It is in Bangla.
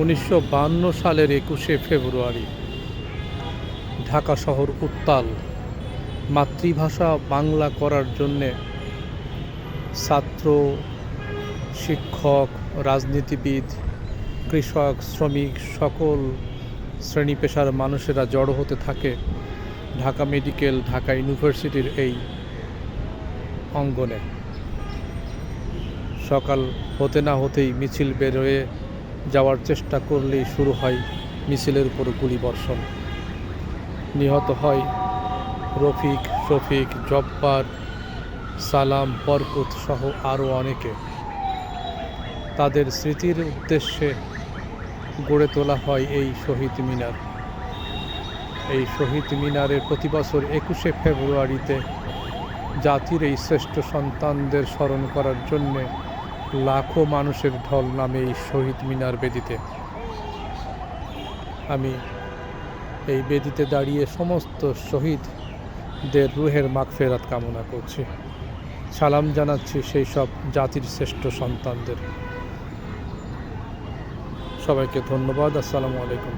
উনিশশো সালের একুশে ফেব্রুয়ারি। ঢাকা শহর উত্তাল। মাতৃভাষা বাংলা করার জন্যে ছাত্র, শিক্ষক, রাজনীতিবিদ, কৃষক, শ্রমিক সকল শ্রেণি পেশার মানুষেরা জড়ো হতে থাকে ঢাকা মেডিকেল, ঢাকা ইউনিভার্সিটির এই অঙ্গনে। সকাল হতে না হতেই মিছিল বেরোয়ে যাওয়ার চেষ্টা করলেই শুরু হয় মিছিলের উপর গুলিবর্ষণ। নিহত হয় রফিক, শফিক, জব্বার, সালাম, বরকত সহ আরও অনেকে। তাদের স্মৃতির উদ্দেশ্যে গড়ে তোলা হয় এই শহীদ মিনার। এই শহীদ মিনারে প্রতি বছর একুশে ফেব্রুয়ারিতে জাতির এই শ্রেষ্ঠ সন্তানদের স্মরণ করার জন্যে লাখো মানুষের ঢল নামে এই শহীদ মিনার বেদিতে। আমি এই বেদিতে দাঁড়িয়ে সমস্ত শহীদদের রুহের মাগফেরাত কামনা করছি। সালাম জানাচ্ছি সেই সব জাতির শ্রেষ্ঠ সন্তানদের। সবাইকে ধন্যবাদ। আসসালামু আলাইকুম।